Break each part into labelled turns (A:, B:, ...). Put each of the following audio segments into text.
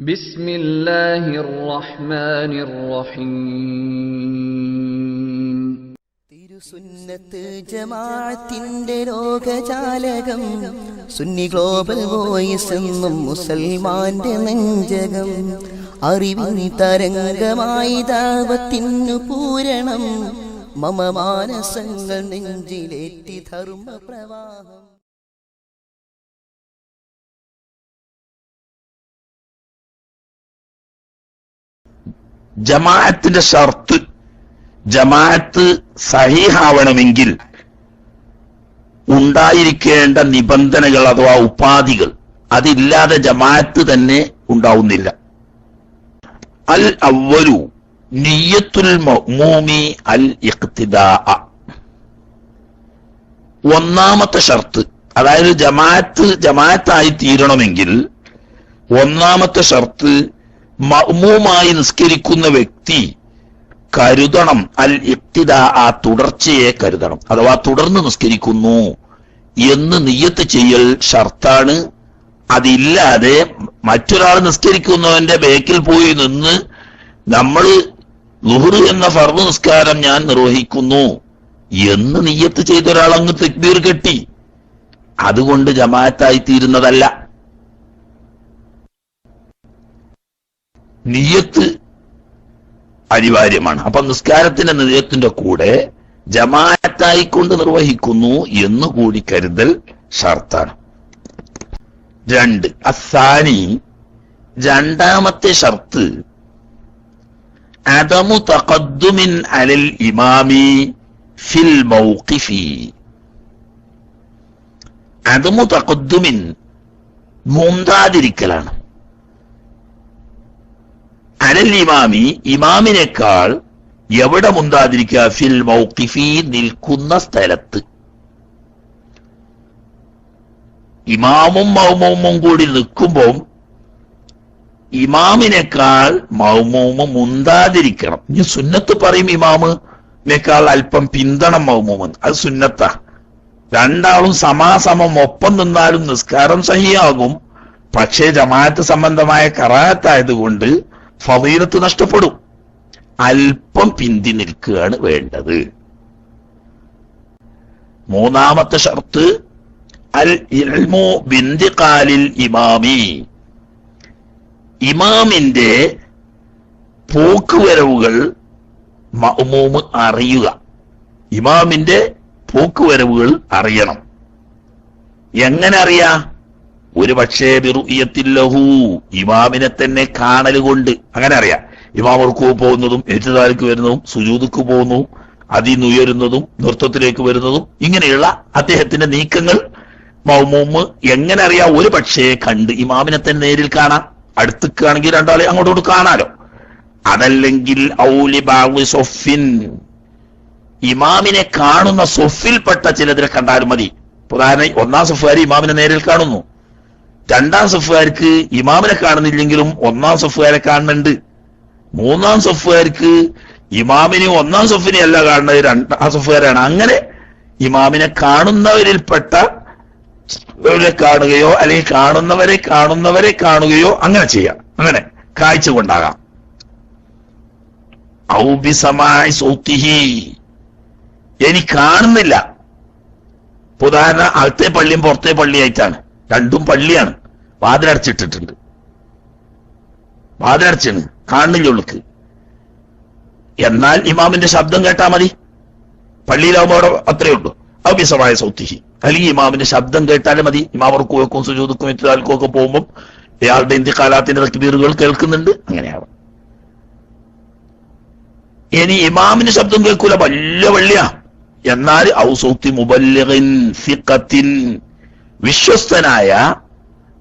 A: بسم الله الرحمن الرحيم
B: തിരുസുന്നത്ത് ജമാഅത്തിന്റെ ലോകജാലകം Sunni global voice എന്നും മുസൽമാന്റെ നെഞ്ചകം അറിവിൻ തരംഗമായി ദാവത്തിനു പൂരണം മമ മാനസങ്ങൾ നെഞ്ചിലേറ്റി ധർമ്മ പ്രവാഹം
C: ജമാഅത്തിന്റെ ഷർത്ത് ജമാഅത്ത് സഹീഹാവണമെങ്കിൽ ഉണ്ടായിരിക്കേണ്ട നിബന്ധനകൾ അഥവാ ഉപാധികൾ അതില്ലാതെ ജമാഅത്ത് തന്നെ ഉണ്ടാവുന്നില്ല. അൽ അവലു നിയ്യത്തുൽ മഅ്മൂമി അൽ ഇഖ്തിദാ. ഒന്നാമത്തെ ഷർത്ത് അതായത് ജമാഅത്ത് ജമാഅത്തായി തീരണമെങ്കിൽ ഒന്നാമത്തെ ഷർത്ത് മഅ്മൂമായി നിസ്കരിക്കുന്ന വ്യക്തി കരുതണം. അൽ ഇബ്തിദ ആ തുടർച്ചയെ കരുതണം. അഥവാ തുടർന്ന് നിസ്കരിക്കുന്നു എന്ന് നിയ്യത്ത് ചെയ്യൽ ഷർത്താണ്. അതില്ലാതെ മറ്റൊരാൾ നിസ്കരിക്കുന്നവന്റെ ബേക്കിൽ പോയി നിന്ന് നമ്മൾ ലുഹുറ് എന്ന ഫർദ് നിസ്കാരം ഞാൻ നിർവഹിക്കുന്നു എന്ന് നിയ്യത്ത് ചെയ്ത ഒരാൾ അങ്ങ് തെക്ബീർ കെട്ടി. അതുകൊണ്ട് ജമാഅത്തായി തീരുന്നതല്ല. നിയ്യത്ത് അനിവാര്യമാണ്. അപ്പൊ നിസ്കാരത്തിന്റെ നിയത്തിന്റെ കൂടെ ജമാഅത്തായിക്കൊണ്ട് നിർവഹിക്കുന്നു എന്ന് കൂടി കരുതൽ ഷർത്താണ്. രണ്ട്. അസാനി രണ്ടാമത്തെ ഷർത്ത് അതമു തഖദ്ദുമിൻ അലൽ ഇമാമി ഫിൽ മൗഖിഫി. അതമു തഖദ്ദുമിൻ മുന്താതിരിക്കലാണ് അനൽ ഇമാമി ഇമാമിനേക്കാൾ എവിടെ മുന്താതിരിക്കുക ഫിൽ മൗക്കിഫി നിൽക്കുന്ന സ്ഥലത്ത്. ഇമാമും മൗമൂമും കൂടി നിൽക്കുമ്പോൾ ഇമാമിനേക്കാൾ മൗമോമ മുന്താതിരിക്കണം. ഇനി സുന്നത്ത് പറയും ഇമാമിനേക്കാൾ അല്പം പിന്തണം മൗമൂമൻ അത് സുന്നത്ത. രണ്ടാളും സമാസമം ഒപ്പം നിന്നാലും നിസ്കാരം സഹിയാകും. പക്ഷേ ജമാഅത്ത് സംബന്ധമായ കറാത്തായതുകൊണ്ട് ഫവീലത്ത് നഷ്ടപ്പെടും. അല്പം പിന്തി നിൽക്കുകയാണ് വേണ്ടത്. മൂന്നാമത്തെ ഷർത്ത് അൽ ഇൽമു ബിന്ദിഖാലിൽ ഇമാമി. ഇമാമിന്റെ പോക്കുവരവുകൾ മഅ്മൂമ് അറിയുക. ഇമാമിന്റെ പോക്കുവരവുകൾ അറിയണം. എങ്ങനെ അറിയാ? ഒരു പക്ഷേ ബിറുയത്തില്ലഹു ഇമാമിനെ തന്നെ കാണലുകൊണ്ട് അങ്ങനെ അറിയാം. ഇമാം ഉറക്കു പോകുന്നതും എഴുത്തുതാലേക്ക് വരുന്നതും സുജൂതുക്ക് പോകുന്നു അതിന്നുയരുന്നതും നൃത്തത്തിലേക്ക് വരുന്നതും ഇങ്ങനെയുള്ള അദ്ദേഹത്തിന്റെ നീക്കങ്ങൾ മൗമൂമ് എങ്ങനെ അറിയാം? ഒരു പക്ഷേ കണ്ട് ഇമാമിനെ തന്നെ നേരിൽ കാണാം. അടുത്തേക്കാണെങ്കിൽ രണ്ടാളെ അങ്ങോട്ടോട്ട് കാണാലോ. അതല്ലെങ്കിൽ സൊഫിൻ. ഇമാമിനെ കാണുന്ന സൊഫിൽപ്പെട്ട ചിലതിനെ കണ്ടാലും മതി. ഉദാഹരണം ഒന്നാം സഫാരി ഇമാമിനെ നേരിൽ കാണുന്നു? രണ്ടാം സഫുകാർക്ക് ഇമാമിനെ കാണുന്നില്ലെങ്കിലും ഒന്നാം സഫുകാരെ കാണുന്നുണ്ട്. മൂന്നാം സഫുകാർക്ക് ഇമാമിനെ ഒന്നാം സഫിനെ അല്ല കാണുന്നത് രണ്ടാം സഫുകാരാണ് അങ്ങനെ ഇമാമിനെ കാണുന്നവരിൽപ്പെട്ട ഇവരെ കാണുകയോ അല്ലെങ്കിൽ കാണുന്നവരെ കാണുന്നവരെ കാണുകയോ അങ്ങനെ ചെയ്യാം. അങ്ങനെ കാഴ്ച കൊണ്ടാകാം. ഔബിസമായി സൗത്തിഹി. ഇനി കാണുന്നില്ല. ഉദാഹരണം അകത്തെ പള്ളിയും പുറത്തെ പള്ളിയായിട്ടാണ്. രണ്ടും പള്ളിയാണ്. വാതിലടച്ചിട്ടിട്ടുണ്ട്. വാതിലടച്ചാണ് കാണുന്നില്ല ഉള്ളിക്ക്. എന്നാൽ ഇമാമിന്റെ ശബ്ദം കേട്ടാ മതി. പള്ളിയിലാവുമ്പോ അവിടെ അത്രയേ ഉള്ളൂ. അവ്യസമായ സൗത്തിഹി. അല്ലെങ്കിൽ ഇമാമിന്റെ ശബ്ദം കേട്ടാലും മതി. ഇമാമർക്ക് വെക്കും സുജൂതുക്കും ഇത്താൽക്കും ഒക്കെ പോകുമ്പോൾ ഇയാളുടെ ഇന്ത്യക്കാലാത്തിന്റെ തക്ബീറുകൾ കേൾക്കുന്നുണ്ട്. അങ്ങനെയാവാം. ഇനി ഇമാമിന്റെ ശബ്ദം കേൾക്കൂല. വലിയ വള്ളിയാ. എന്നാൽ ഔസൗത്തി മുബല്ലിൻ വിശ്വസ്തനായ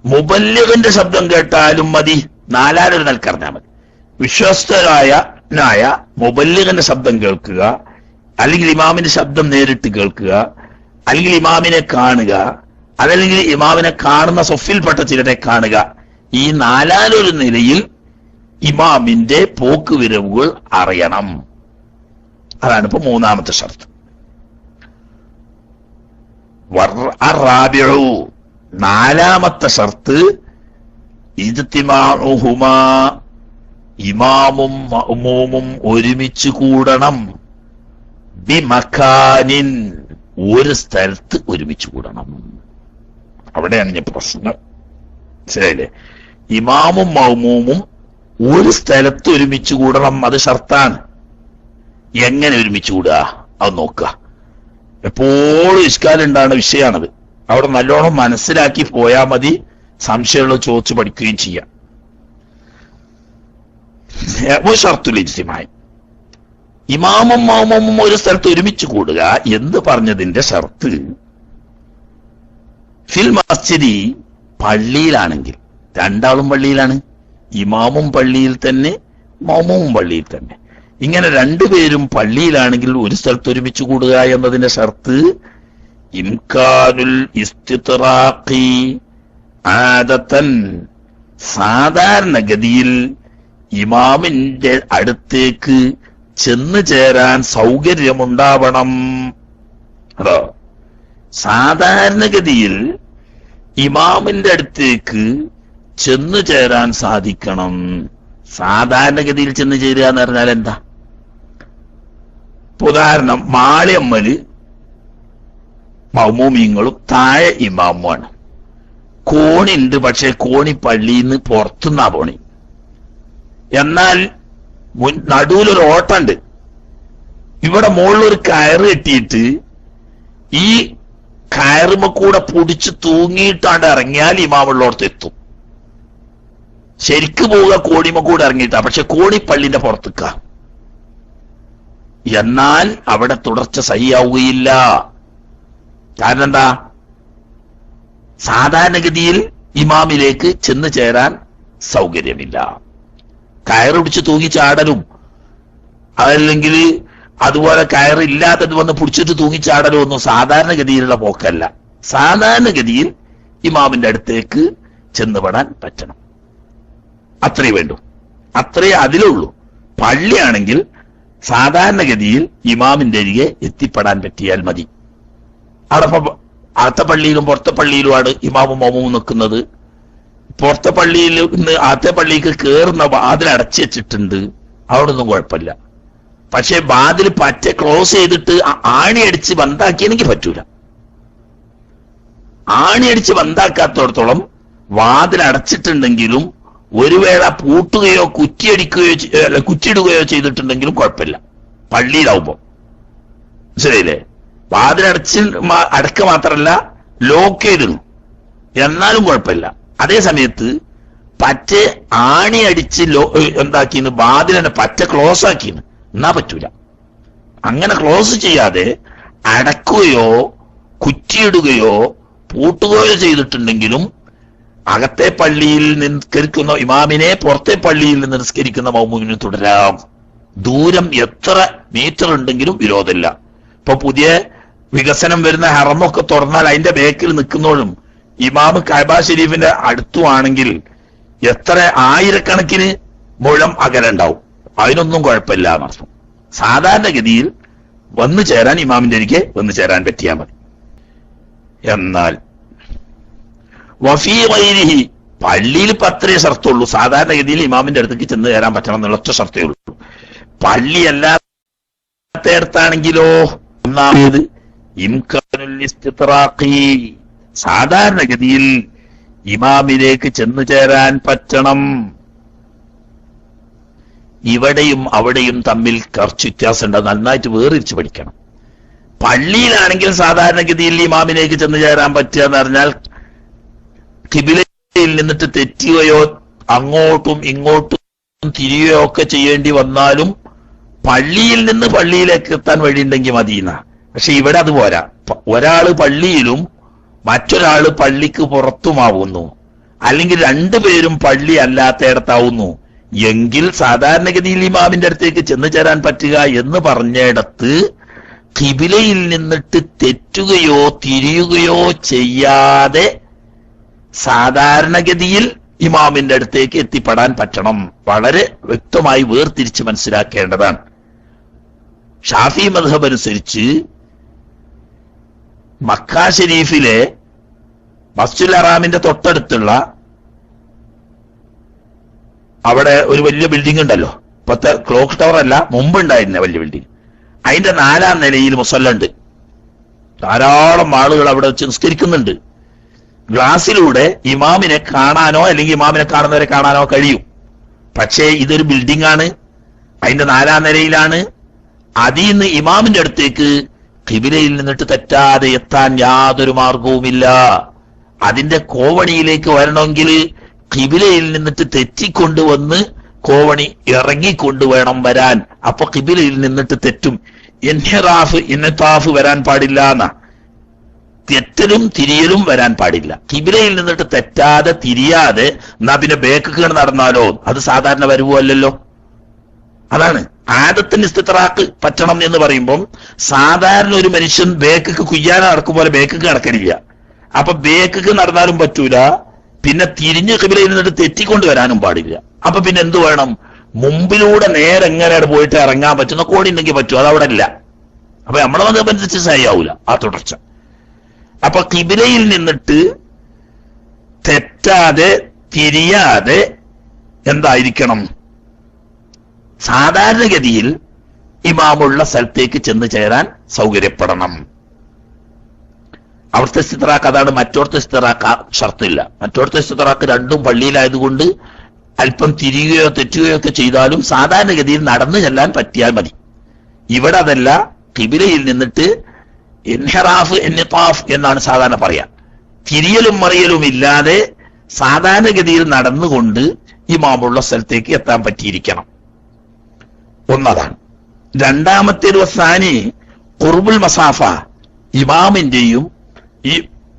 C: മുബല്ലിഗിന്റെ ശബ്ദം കേട്ടാലും മതി. നാലാലൊരു നൽക്കറിഞ്ഞാൽ മതി. വിശ്വസ്തരായനായ നായ ശബ്ദം കേൾക്കുക അല്ലെങ്കിൽ ഇമാമിന്റെ ശബ്ദം നേരിട്ട് കേൾക്കുക അല്ലെങ്കിൽ ഇമാമിനെ കാണുക അതല്ലെങ്കിൽ ഇമാമിനെ കാണുന്ന സൊഫിൽപ്പെട്ട ചിലരെ കാണുക. ഈ നാലാലൊരു നിലയിൽ ഇമാമിന്റെ പോക്ക് വിരവുകൾ അറിയണം. അതാണ് ഇപ്പൊ മൂന്നാമത്തെ ഷർത്ത്. നാലാമത്തെ ഷർത്ത് ഇജ്തിമാഉഹുമാ ഇമാമും മഅ്മൂമും ഒരുമിച്ച് കൂടണം. ബിമഖാനിൻ ഒരു സ്ഥലത്ത് ഒരുമിച്ച് കൂടണം. അവിടെയാണ് ഞാൻ പ്രശ്നം. ശരിയല്ലേ ഇമാമും മൗമൂമും ഒരു സ്ഥലത്ത് ഒരുമിച്ച് കൂടണം അത് ഷർത്താണ്. എങ്ങനെ ഒരുമിച്ച് കൂടുക അത് നോക്കുക. എപ്പോഴും ഇഷ്കാലുണ്ടാകുന്ന വിഷയമാണത് അവിടെ നല്ലോണം മനസ്സിലാക്കി പോയാൽ മതി. സംശയമുള്ള ചോദിച്ചു പഠിക്കുകയും ചെയ്യാം. ഷർത്തുൽ ഇജ്തിമായി. ഇമാമും മാമും ഒരു സ്ഥലത്ത് ഒരുമിച്ച് കൂടുക എന്ന് പറഞ്ഞതിന്റെ ഷർത്ത് ഫിൽ മസ്ജിദി പള്ളിയിലാണെങ്കിൽ രണ്ടാളും പള്ളിയിലാണ് ഇമാമും പള്ളിയിൽ തന്നെ മാമവും പള്ളിയിൽ തന്നെ. ഇങ്ങനെ രണ്ടുപേരും പള്ളിയിലാണെങ്കിൽ ഒരു സ്ഥലത്ത് ഒരുമിച്ച് കൂടുക എന്നതിന്റെ ഷർത്ത് ഇംകാനുൽ ഇസ്തിത്റാഖി ആദത്തൻ. സാധാരണഗതിയിൽ ഇമാമിന്റെ അടുത്തേക്ക് ചെന്നു ചേരാൻ സൗകര്യമുണ്ടാവണം. അതോ സാധാരണഗതിയിൽ ഇമാമിന്റെ അടുത്തേക്ക് ചെന്നു ചേരാൻ സാധിക്കണം. സാധാരണഗതിയിൽ ചെന്ന് ചേരുക എന്ന് പറഞ്ഞാൽ എന്താ? ഉദാഹരണം മാളിയമ്മൽ മൗമൂമിങ്ങളും താഴെ ഇമാമുമാണ്. കോണിണ്ട് പക്ഷെ കോണി പള്ളിയിൽ നിന്ന് പുറത്തുനിന്നാ പോണി. എന്നാൽ മുൻ നടുവിലൊരു ഓട്ടണ്ട്. ഇവിടെ മുകളിലൊരു കയറ് കെട്ടിയിട്ട് ഈ കയറുമ കൂടെ പൊടിച്ച് തൂങ്ങിയിട്ടാണ്ട് ഇറങ്ങിയാൽ ഇമാമുള്ളോടത്ത് എത്തും. ശരിക്ക് പോവുക കോണിമ കൂടെ ഇറങ്ങിയിട്ടാ. പക്ഷെ കോണി പള്ളിന്റെ പുറത്തേക്ക. എന്നാൽ അവിടെ തുടർച്ച സഹിയാവുകയില്ല. കാരണം എന്താ സാധാരണഗതിയിൽ ഇമാമിലേക്ക് ചെന്ന് ചേരാൻ സൗകര്യമില്ല. കയറുപിടിച്ച് തൂങ്ങിച്ചാടലും തൂങ്ങി ചാടലും അതല്ലെങ്കിൽ അതുപോലെ കയറില്ലാത്തത് വന്ന് പിടിച്ചിട്ട് തൂങ്ങിച്ചാടലും ഒന്നും സാധാരണഗതിയിലുള്ള പോക്കല്ല. സാധാരണഗതിയിൽ ഇമാമിന്റെ അടുത്തേക്ക് ചെന്നുപെടാൻ പറ്റണം. അത്രേ വേണ്ടു. അത്രേ അതിലുള്ളൂ. പള്ളിയാണെങ്കിൽ സാധാരണഗതിയിൽ ഇമാമിന്റെ അരികെ എത്തിപ്പെടാൻ പറ്റിയാൽ മതി. അവിടെ അകത്തെ പള്ളിയിലും പുറത്തെ പള്ളിയിലുമാണ് ഇമാമും മോമും നിൽക്കുന്നത് പുറത്തെ പള്ളിയിൽ നിന്ന് ആദ്യത്തെ പള്ളിക്ക് കയറുന്ന വാതിൽ അടച്ചു വെച്ചിട്ടുണ്ട്. അവിടൊന്നും കുഴപ്പമില്ല. പക്ഷെ വാതിൽ പറ്റ ക്ലോസ് ചെയ്തിട്ട് ആണി അടിച്ച് ബന്ധാക്കിയെങ്കിൽ പറ്റൂല. ആണി അടിച്ച് ബന്ധാക്കാത്തോടത്തോളം വാതിൽ അടച്ചിട്ടുണ്ടെങ്കിലും ഒരു വേള പൂട്ടുകയോ കുറ്റിയടിക്കുകയോ കുറ്റിയിടുകയോ ചെയ്തിട്ടുണ്ടെങ്കിലും കുഴപ്പമില്ല. പള്ളിയിലാവുമ്പോ. ശരിയല്ലേ വാതിലടച്ച് അടക്ക മാത്രമല്ല ലോക്ക് ചെയ്തിരുന്നു എന്നാലും കുഴപ്പമില്ല. അതേ സമയത്ത് പറ്റ ആണി അടിച്ച് ലോ എന്താക്കിന്ന്? വാതിലിനെ പറ്റ ക്ലോസ് ആക്കിന്ന്. എന്നാ പറ്റൂല. അങ്ങനെ ക്ലോസ് ചെയ്യാതെ അടക്കുകയോ കുറ്റിയിടുകയോ പൂട്ടുകയോ ചെയ്തിട്ടുണ്ടെങ്കിലും അകത്തെ പള്ളിയിൽ നിസ്കരിക്കുന്ന ഇമാമിനെ പുറത്തെ പള്ളിയിൽ നിന്ന് നിസ്കരിക്കുന്ന മൗമുവിന് തുടരാം. ദൂരം എത്ര മീറ്റർ ഉണ്ടെങ്കിലും വിരോധമില്ല. ഇപ്പൊ പുതിയ വികസനം വരുന്ന ഹറമൊക്കെ തുറന്നാൽ അതിന്റെ ബേക്കിൽ നിൽക്കുന്നോളും. ഇമാമ് കൈബ ഷെരീഫിന്റെ അടുത്തുവാണെങ്കിൽ എത്ര ആയിരക്കണക്കിന് മുഴം അകലുണ്ടാവും. അതിനൊന്നും കുഴപ്പമില്ല എന്നർത്ഥം സാധാരണഗതിയിൽ വന്നു ചേരാൻ ഇമാമിന്റെ എനിക്ക് വന്നു ചേരാൻ പറ്റിയാൽ മതി. എന്നാൽ വഫീ വൈരിഹി പള്ളിയിൽ ഇപ്പൊ അത്രേ ഷർത്തുള്ളൂ. സാധാരണഗതിയിൽ ഇമാമിന്റെ അടുത്തേക്ക് ചെന്ന് കയറാൻ പറ്റണം എന്നുള്ള ഒറ്റ ഷർത്തേ ഉള്ളൂ. പള്ളി അല്ലാത്തടത്താണെങ്കിലോ ഒന്നാമത് സാധാരണഗതിയിൽ ഇമാമിലേക്ക് ചെന്നു ചേരാൻ പറ്റണം. ഇവിടെയും അവിടെയും തമ്മിൽ കുറച്ച് വ്യത്യാസമുണ്ട്. നന്നായിട്ട് വേറിരിച്ച് പഠിക്കണം. പള്ളിയിലാണെങ്കിൽ സാധാരണഗതിയിൽ ഇമാമിലേക്ക് ചെന്ന് ചേരാൻ പറ്റുക എന്ന് പറഞ്ഞാൽ കിബിലയിൽ നിന്നിട്ട് തെറ്റുകയോ അങ്ങോട്ടും ഇങ്ങോട്ടും തിരിയുകയോ ഒക്കെ ചെയ്യേണ്ടി വന്നാലും പള്ളിയിൽ നിന്ന് പള്ളിയിലേക്ക് എത്താൻ വഴിയുണ്ടെങ്കിൽ മതിയെന്ന പക്ഷെ ഇവിടെ അത് പോരാ. ഒരാൾ പള്ളിയിലും മറ്റൊരാൾ പള്ളിക്ക് പുറത്തുമാവുന്നു. അല്ലെങ്കിൽ രണ്ടുപേരും പള്ളി അല്ലാത്തയിടത്താവുന്നു. എങ്കിൽ സാധാരണഗതിയിൽ ഇമാമിന്റെ അടുത്തേക്ക് ചെന്ന് ചേരാൻ പറ്റുക എന്ന് പറഞ്ഞിടത്ത് കിബിലയിൽ നിന്നിട്ട് തെറ്റുകയോ തിരിയുകയോ ചെയ്യാതെ സാധാരണഗതിയിൽ ഇമാമിന്റെ അടുത്തേക്ക് എത്തിപ്പെടാൻ പറ്റണം. വളരെ വ്യക്തമായി വേർതിരിച്ച് മനസ്സിലാക്കേണ്ടതാണ്. ഷാഫി മധബ് അനുസരിച്ച് മക്ക ഷെരീഫിലെ മസ്ജിൽ അറാമിന്റെ തൊട്ടടുത്തുള്ള അവിടെ ഒരു വലിയ ബിൽഡിംഗ് ഉണ്ടല്ലോ. ഇപ്പത്തെ ക്ലോക്ക് ടവർ അല്ല മുമ്പ് ഉണ്ടായിരുന്ന വലിയ ബിൽഡിംഗ് അതിന്റെ നാലാം നിലയിൽ മുസല്ലുണ്ട് ധാരാളം ആളുകൾ അവിടെ വെച്ച് നിസ്കരിക്കുന്നുണ്ട്. ഗ്ലാസിലൂടെ ഇമാമിനെ കാണാനോ അല്ലെങ്കിൽ ഇമാമിനെ കാണുന്നവരെ കാണാനോ കഴിയും. പക്ഷേ ഇതൊരു ബിൽഡിംഗ് ആണ്. അതിന്റെ നാലാം നിലയിലാണ്. അതിൽ നിന്ന് ഇമാമിന്റെ അടുത്തേക്ക് കിബിലയിൽ നിന്നിട്ട് തെറ്റാതെ എത്താൻ യാതൊരു മാർഗവുമില്ല. അതിന്റെ കോവണിയിലേക്ക് വരണമെങ്കിൽ കിബിലയിൽ നിന്നിട്ട് തെറ്റിക്കൊണ്ടുവന്ന് കോവണി ഇറങ്ങിക്കൊണ്ട് വേണം വരാൻ. അപ്പൊ കിബിലയിൽ നിന്നിട്ട് തെറ്റും. എൻഹെറാഫ് ഇന്നത്താഫ് വരാൻ പാടില്ല എന്നാ. തെറ്റലും തിരിയലും വരാൻ പാടില്ല. കിബിലയിൽ നിന്നിട്ട് തെറ്റാതെ തിരിയാതെ എന്നാ പിന്നെ ബേക്ക് നടന്നാലോ? അത് സാധാരണ വരുവല്ലോ അതാണ്. ആദത്തിന് ഇസ്തിത്രാക്ക് പറ്റണം എന്ന് പറയുമ്പം സാധാരണ ഒരു മനുഷ്യൻ ബേക്കക്ക് കുയ്യാന നടക്കും പോലെ ബേക്കക്ക് നടക്കലില്ല അപ്പൊ ബേക്കക്ക് നടന്നാലും പറ്റൂല. പിന്നെ തിരിഞ്ഞ് കിബിലയിൽ നിന്നിട്ട് തെറ്റിക്കൊണ്ട് വരാനും പാടില്ല. അപ്പൊ പിന്നെ എന്ത് വേണം? മുമ്പിലൂടെ നേരെ എങ്ങനെ പോയിട്ട് ഇറങ്ങാൻ പറ്റുന്ന കോടി ഉണ്ടെങ്കിൽ പറ്റും. അത് അവിടെ ഇല്ല. അപ്പൊ നമ്മളെ മതമനുസരിച്ച് ശരിയാവൂല ആ തുടർച്ച. അപ്പൊ കിബിലയിൽ നിന്നിട്ട് തെറ്റാതെ തിരിയാതെ എന്തായിരിക്കണം? സാധാരണഗതിയിൽ ഇമാമുള്ള സ്ഥലത്തേക്ക് ചെന്ന് ചേരാൻ സൗകര്യപ്പെടണം. അവിടുത്തെ സ്ഥിതറാക്ക് അതാണ് മറ്റോടത്തെ സ്ഥിതറാക്ക് ഷർത്തില്ല. മറ്റോടത്തെ സ്ഥിതറാക്ക് രണ്ടും പള്ളിയിലായതുകൊണ്ട് അല്പം തിരിയുകയോ തെറ്റുകയോ ഒക്കെ ചെയ്താലും സാധാരണഗതിയിൽ നടന്നു ചെല്ലാൻ പറ്റിയാൽ മതി. ഇവിടെ അതല്ല കിബിലയിൽ നിന്നിട്ട് എൻഹറാഫ് എന്നിത്താഫ് എന്നാണ് സാധാരണ പറയാ. തിരിയലും മറിയലും ഇല്ലാതെ സാധാരണഗതിയിൽ നടന്നുകൊണ്ട് ഇമാമുള്ള സ്ഥലത്തേക്ക് എത്താൻ പറ്റിയിരിക്കണം. ഒന്നതാണ്. രണ്ടാമത്തെ വസാനി കുർബുൽ മസാഫ ഇമാമിന്റെയും ഈ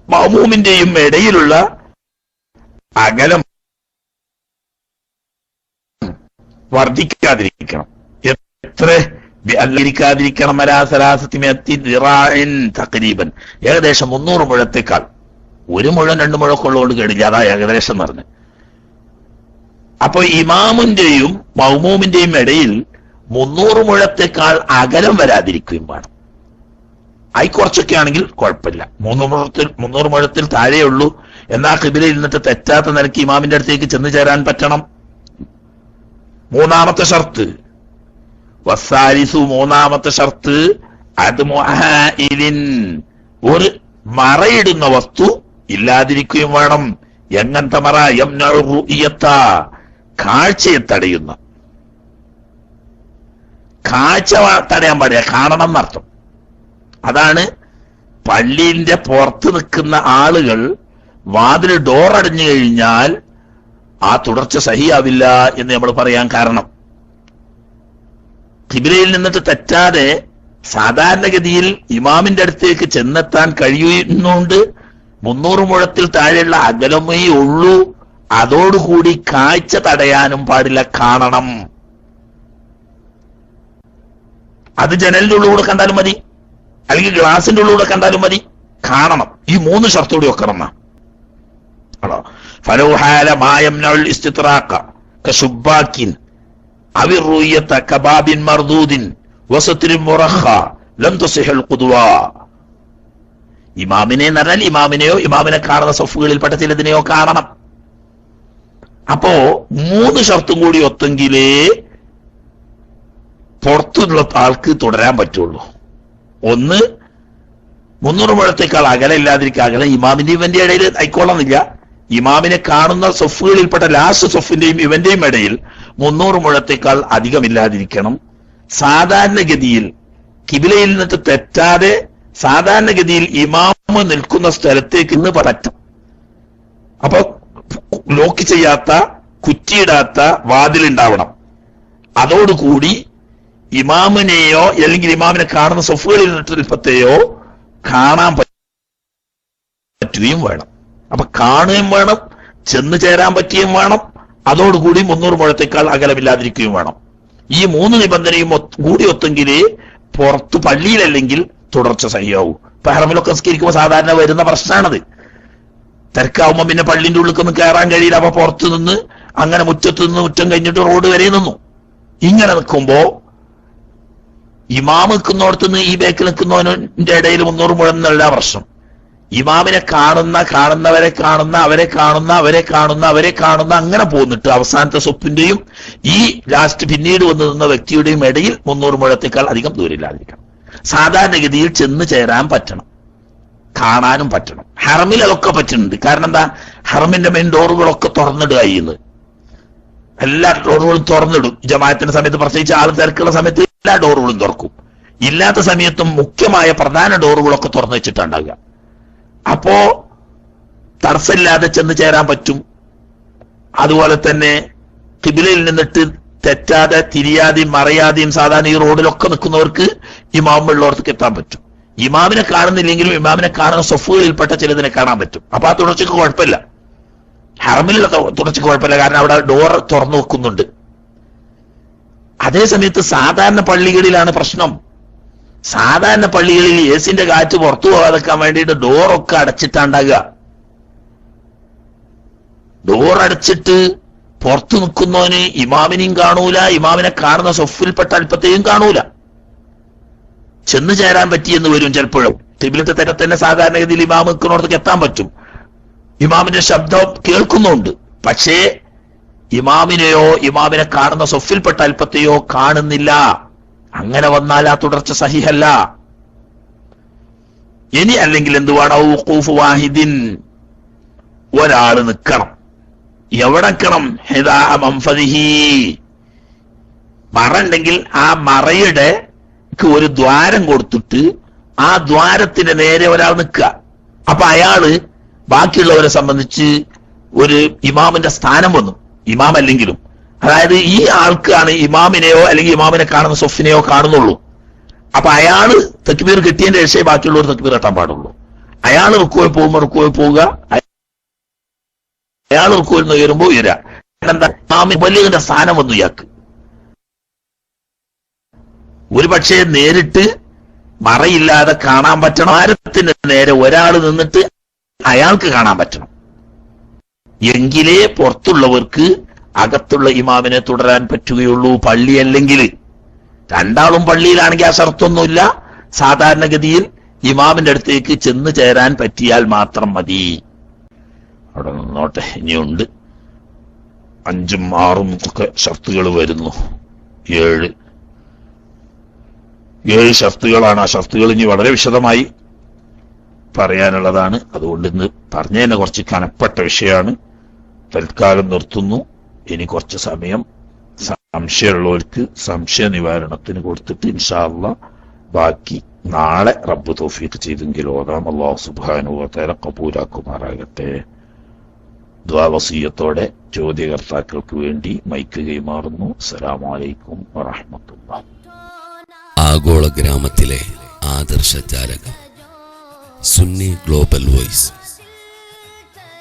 C: മഹമൂമിന്റെയും ഇടയിലുള്ള അകലം വർദ്ധിക്കാതിരിക്കണം. എത്ര അല്ലിരിക്കാതിരിക്കണം തക്രീബൻ. ഏകദേശം മുന്നൂറ് മുഴത്തേക്കാൾ. ഒരു മുഴം രണ്ട് മുഴൊക്കെ ഉള്ളതുകൊണ്ട് കേടില്ല. അതാ ഏകദേശം പറഞ്ഞു. അപ്പൊ ഇമാമിന്റെയും മൗമൂമിന്റെയും ഇടയിൽ മുന്നൂറ് മുഴത്തേക്കാൾ അകലം വരാതിരിക്കുകയും വേണം. ആയി കുറച്ചൊക്കെ ആണെങ്കിൽ കുഴപ്പമില്ല. മൂന്ന് മുഴത്തിൽ മുന്നൂറ് മുഴത്തിൽ താഴെയുള്ളൂ എന്നാ കിബിലയിൽ നിന്നിട്ട് തെറ്റാത്ത നിലയ്ക്ക് ഇമാമിന്റെ അടുത്തേക്ക് ചെന്ന് ചേരാൻ പറ്റണം. മൂന്നാമത്തെ ഷർത്ത്. വസാരിസു മൂന്നാമത്തെ ഷർത്ത്. അത് ഒരു മറയിടുന്ന വസ്തു ഇല്ലാതിരിക്കുകയും വേണം. എങ്ങനത്തെ മറ? എം കാഴ്ചയെ തടയുന്ന. കാഴ്ച തടയാൻ പാടില്ല. കാണണം എന്നർത്ഥം. അതാണ് പള്ളിന്റെ പുറത്ത് നിൽക്കുന്ന ആളുകൾ വാതിൽ ഡോർ അടഞ്ഞു കഴിഞ്ഞാൽ ആ തുടർച്ച സഹിയാവില്ല എന്ന് നമ്മൾ പറയാൻ കാരണം. കിബിലയിൽ നിന്നിട്ട് തെറ്റാതെ സാധാരണഗതിയിൽ ഇമാമിന്റെ അടുത്തേക്ക് ചെന്നെത്താൻ കഴിയുന്നുണ്ട്. മുന്നൂറ് മുഴത്തിൽ താഴെയുള്ള അകലമേ ഉള്ളൂ. അതോടുകൂടി കാഴ്ച തടയാനും പാടില്ല. കാണണം. അത് ജനലിന്റെ ഉള്ളിലൂടെ കണ്ടാലും മതി. അല്ലെങ്കിൽ ഗ്ലാസിന്റെ ഉള്ളിലൂടെ കണ്ടാലും മതി. കാണണം. ഈ മൂന്ന് ഷർത്തോടെ വെക്കണം ആണോ? കബാബിൻ മർദൂദിൻ മുറഹ ലം ഇമാമിനെ എന്ന് പറഞ്ഞാൽ ഇമാമിനെയോ ഇമാമിനെ കാണുന്ന സഫുകളിൽപ്പെട്ട ചിലതിനെയോ കാണണം. അപ്പോ മൂന്ന് ഷർത്തും കൂടി ഒത്തെങ്കിലേ പുറത്തുള്ള ആൾക്ക് തുടരാൻ പറ്റുള്ളൂ. ഒന്ന് മുന്നൂറ് മുഴത്തേക്കാൾ അകല ഇല്ലാതിരിക്കുക അകല ഇമാമിന്റെ ഇവന്റെ ഇടയിൽ ആയിക്കോളന്നില്ല ഇമാമിനെ കാണുന്ന സൊഫുകളിൽപ്പെട്ട ലാസ്റ്റ് സൊഫിന്റെയും ഇവന്റെയും ഇടയിൽ മുന്നൂറ് മുഴത്തേക്കാൾ അധികമില്ലാതിരിക്കണം സാധാരണഗതിയിൽ കിബിലയിൽ നിന്നിട്ട് തെറ്റാതെ സാധാരണഗതിയിൽ ഇമാമ് നിൽക്കുന്ന സ്ഥലത്തേക്ക് ഇന്ന് പറ്റും അപ്പൊ ലോക്ക് ചെയ്യാത്ത കുറ്റിയിടാത്ത വാതിലുണ്ടാവണം. അതോടുകൂടി ഇമാമിനെയോ അല്ലെങ്കിൽ ഇമാമിനെ കാണുന്ന സൊഫുകളിൽ നിൽപ്പത്തെയോ കാണാൻ പറ്റുകയും വേണം. അപ്പൊ കാണുകയും വേണം ചെന്ന് ചേരാൻ പറ്റുകയും വേണം അതോടുകൂടി മുന്നൂറ് മുഴത്തേക്കാൾ അകലമില്ലാതിരിക്കുകയും വേണം. ഈ മൂന്ന് നിബന്ധനയും കൂടി ഒത്തെങ്കിലേ പുറത്ത് പള്ളിയിലല്ലെങ്കിൽ തുടർച്ച സഹിയാവൂ. ഇപ്പൊ ഹറമിലൊക്കെ സ്കരിക്കുമ്പോൾ സാധാരണ വരുന്ന പ്രശ്നമാണത് തിരക്കാവുമ്പോ പിന്നെ പള്ളിന്റെ ഉള്ളിൽ കയറാൻ കഴിയില്ല. അപ്പൊ പുറത്ത് നിന്ന് അങ്ങനെ മുറ്റത്ത് നിന്ന് മുറ്റം കഴിഞ്ഞിട്ട് റോഡ് വരെ നിന്നു. ഇങ്ങനെ നിൽക്കുമ്പോ ഇമാം നിൽക്കുന്നോടത്ത് നിന്ന് ഈ ബേക്കിൽ നിൽക്കുന്നവന്റെ ഇടയിൽ മുന്നൂറ് മുഴം എന്നുള്ള പ്രശ്നം. ഇമാമിനെ കാണുന്ന കാണുന്നവരെ കാണുന്ന അവരെ കാണുന്ന അവരെ കാണുന്ന അവരെ കാണുന്ന അങ്ങനെ പോന്നിട്ട് അവസാനത്തെ സ്വപ്പിന്റെയും ഈ ലാസ്റ്റ് പിന്നീട് വന്നു നിന്ന വ്യക്തിയുടെയും ഇടയിൽ മുന്നൂറ് മുഴത്തേക്കാൾ അധികം ദൂരമില്ലാതിരിക്കണം. സാധാരണഗതിയിൽ ചെന്ന് ചേരാൻ പറ്റണം. കാണാനും പറ്റണം. ഹറമിൽ അതൊക്കെ പറ്റുന്നുണ്ട്. കാരണം എന്താ? ഹറമിന്റെ മെയിൻ ഡോറുകളൊക്കെ തുറന്നിടുക ചെയ്യുന്നത്. എല്ലാ ഡോറുകളും തുറന്നിടും. ജമാഅത്തിന്റെ സമയത്ത് പ്രത്യേകിച്ച് ആൾ തിരക്കുള്ള സമയത്ത് എല്ലാ ഡോറുകളും തുറക്കും. ഇല്ലാത്ത സമയത്തും മുഖ്യമായ പ്രധാന ഡോറുകളൊക്കെ തുറന്നു വെച്ചിട്ടുണ്ടാകുക അപ്പോ തടസ്സമില്ലാതെ ചെന്ന് ചേരാൻ പറ്റും. അതുപോലെ തന്നെ കിബിലയിൽ നിന്നിട്ട് തെറ്റാതെ തിരിയാതെയും മറയാതെയും സാധാരണ ഈ റോഡിലൊക്കെ നിൽക്കുന്നവർക്ക് ഇമാമുള്ളവർക്ക് എത്താൻ പറ്റും. ഇമാമിനെ കാണുന്നില്ലെങ്കിലും ഇമാമിനെ കാണുന്ന സൊഫുകളിൽപ്പെട്ട ചിലതിനെ കാണാൻ പറ്റും. അപ്പൊ ആ തുടർച്ചയ്ക്ക് കുഴപ്പമില്ല. ഹറമിലുള്ള തുടർച്ചയ്ക്ക് കുഴപ്പമില്ല. കാരണം അവിടെ ഡോർ തുറന്നു വെക്കുന്നുണ്ട്. അതേ സമയത്ത് സാധാരണ പള്ളികളിലാണ് പ്രശ്നം. സാധാരണ പള്ളികളിൽ ഏസിന്റെ കാറ്റ് പുറത്തു പോകാതെക്കാൻ വേണ്ടിയിട്ട് ഡോറൊക്കെ അടച്ചിട്ടാണ്ടാകുക. ഡോർ അടച്ചിട്ട് പുറത്തു നിൽക്കുന്നവന് ഇമാമിനെയും കാണൂല ഇമാമിനെ കാണുന്ന സൊഫിൽപ്പെട്ട അല്പത്തെയും കാണൂല. ചെന്ന് ചേരാൻ പറ്റിയെന്ന് വരും ചിലപ്പോഴും. തിബിലത്തെ തന്നെ തന്നെ സാധാരണഗതിയിൽ ഇമാം നിൽക്കുന്നിടത്തേക്ക് എത്താൻ പറ്റും. ഇമാമിന്റെ ശബ്ദം കേൾക്കുന്നുണ്ട്. പക്ഷേ ഇമാമിനെയോ ഇമാമിനെ കാണുന്ന സൊഫിൽപ്പെട്ട അല്പത്തെയോ കാണുന്നില്ല. അങ്ങനെ വന്നാൽ ആ തുടർച്ച സഹിഹല്ല. ഇനി അല്ലെങ്കിൽ എന്തുവാണ്? വാഹിദിൻ. ഒരാൾ നിൽക്കണം. എവിടെ നിൽക്കണം? മറ ഉണ്ടെങ്കിൽ ആ മറയുടെ ഒരു ദ്വാരം കൊടുത്തിട്ട് ആ ദ്വാരത്തിന്റെ നേരെ ഒരാൾ നിൽക്കുക. അപ്പൊ അയാൾ ബാക്കിയുള്ളവരെ സംബന്ധിച്ച് ഒരു ഇമാമിന്റെ സ്ഥാനം വന്നു. ഇമാം അല്ലെങ്കിലും അതായത് ഈ ആൾക്കാണ് ഇമാമിനെയോ അല്ലെങ്കിൽ ഇമാമിനെ കാണുന്ന സൊഫിനെയോ കാണുന്നുള്ളൂ. അപ്പൊ അയാൾ തെക്കുബീർ കിട്ടിയതിന്റെ രക്ഷയെ ബാക്കിയുള്ളവർ തക്ബീർ കെട്ടാൻ പാടുള്ളൂ. അയാൾ റുക്കോയിൽ പോകുമ്പോൾ റുക്കോയിൽ പോവുക. അയാൾ റുക്കോയിൽ നിന്ന് ഉയരുമ്പോൾ ഉയരാമിന്റെ എന്താ സ്ഥാനം വന്നു ഇയാൾക്ക്. ഒരു പക്ഷേ നേരിട്ട് മറയില്ലാതെ കാണാൻ പറ്റണം. ആരത്തിന് നേരെ ഒരാൾ നിന്നിട്ട് അയാൾക്ക് കാണാൻ പറ്റണം. എങ്കിലേ പുറത്തുള്ളവർക്ക് അകത്തുള്ള ഇമാമിനെ തുടരാൻ പറ്റുകയുള്ളൂ പള്ളി അല്ലെങ്കിൽ രണ്ടാളും പള്ളിയിലാണെങ്കിൽ ആ ഷർത്തൊന്നുമില്ല. സാധാരണഗതിയിൽ ഇമാമിന്റെ അടുത്തേക്ക് ചെന്ന് ചേരാൻ പറ്റിയാൽ മാത്രം മതി. അവിടെ നിന്നോട്ടെ ഇനിയുണ്ട്. അഞ്ചും ആറും ഒക്കെ ഷർത്തുകൾ വരുന്നു. ഏഴ്. ഏഴ് ഷർത്തുകളാണ്. ആ ഷർത്തുകൾ ഇനി വളരെ വിശദമായി പറയാനുള്ളതാണ്. അതുകൊണ്ട് ഇന്ന് പറഞ്ഞതിനെ കുറച്ച് കനപ്പെട്ട വിഷയമാണ്. തൽക്കാലം നിർത്തുന്നു. ഇനി കുറച്ച് സമയം സംശയമുള്ളവർക്ക് സംശയ നിവാരണത്തിന് കൊടുത്തിട്ട് ഇൻഷാല്ല ബാക്കി നാളെ റബ്ബ് തോഫീക്ക് ചെയ്തെങ്കിൽ ഓതാം. അള്ളാഹു സുബാനുവത്തേറെ കപൂരാക്കുമാറാകട്ടെ ദ്വാവസീയത്തോടെ ചോദ്യകർത്താക്കൾക്ക് വേണ്ടി മൈക്ക് കൈമാറുന്നു. അസലാമലൈക്കും വറഹമത്തുള്ള
D: ആഗോള ഗ്രാമത്തിലെ ആദർശ ജാലകം. Sunni global voice.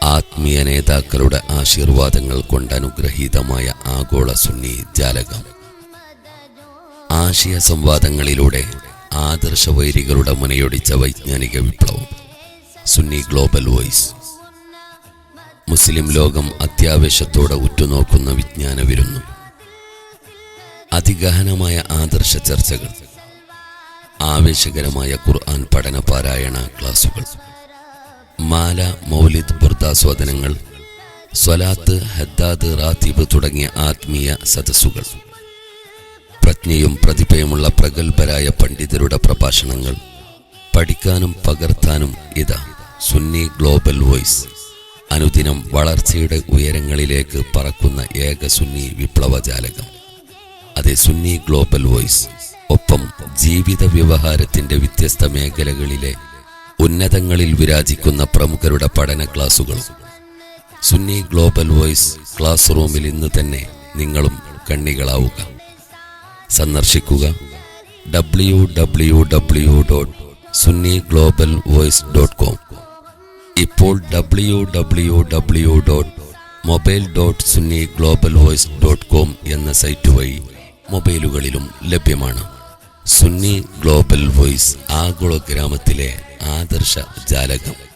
D: ആത്മീയ നേതാക്കളുടെ ആശീർവാദങ്ങൾ കൊണ്ട് അനുഗ്രഹീതമായ ആഗോള സുന്നി ജാലകം. ആശയ സംവാദങ്ങളിലൂടെ ആദർശ വൈരികളുടെ മുനയൊടിച്ച വൈജ്ഞാനിക വിപ്ലവം. Sunni global voice. മുസ്ലിം ലോകം അത്യാവേശത്തോടെ ഉറ്റുനോക്കുന്ന വിജ്ഞാന വിരുന്നു. അതിഗഹനമായ ആദർശ ചർച്ചകൾ. ആവേശകരമായ ഖുർആൻ പഠന പാരായണ ക്ലാസുകൾ. മാല മൗലിദ് ബുർദാസ്വാദനങ്ങൾ സ്വലാത്ത് ഹദ്ദാദ് റാത്തീബ് തുടങ്ങിയ ആത്മീയ സദസ്സുകൾ. പ്രജ്ഞയും പ്രതിഭയുമുള്ള പ്രഗത്ഭരായ പണ്ഡിതരുടെ പ്രഭാഷണങ്ങൾ പഠിക്കാനും പകർത്താനും ഇതാ സുന്നി ഗ്ലോബൽ വോയിസ്. അനുദിനം വളർച്ചയുടെ ഉയരങ്ങളിലേക്ക് പറക്കുന്ന ഏക സുന്നി വിപ്ലവജാലകം. അതെ സുന്നി ഗ്ലോബൽ വോയിസ്. ഒപ്പം ജീവിത വ്യവഹാരത്തിന്റെ വ്യത്യസ്ത മേഖലകളിലെ ഉന്നതങ്ങളിൽ വിരാജിക്കുന്ന പ്രമുഖരുടെ പഠന ക്ലാസുകൾ സുന്നി ഗ്ലോബൽ വോയിസ് ക്ലാസ് റൂമിൽ ഇന്ന് തന്നെ നിങ്ങളും കണ്ണികളാവുക. സന്ദർശിക്കുക. W W W dot Sunni global voice dot com ഇപ്പോൾ W W W dot mobile dot Sunni global voice dot com എന്ന സൈറ്റ് വഴി മൊബൈലുകളിലും ലഭ്യമാണ്. സുന്നി ഗ്ലോബൽ വോയിസ് ആഗോള ഗ്രാമത്തിലെ ആദർശ ജാലകം.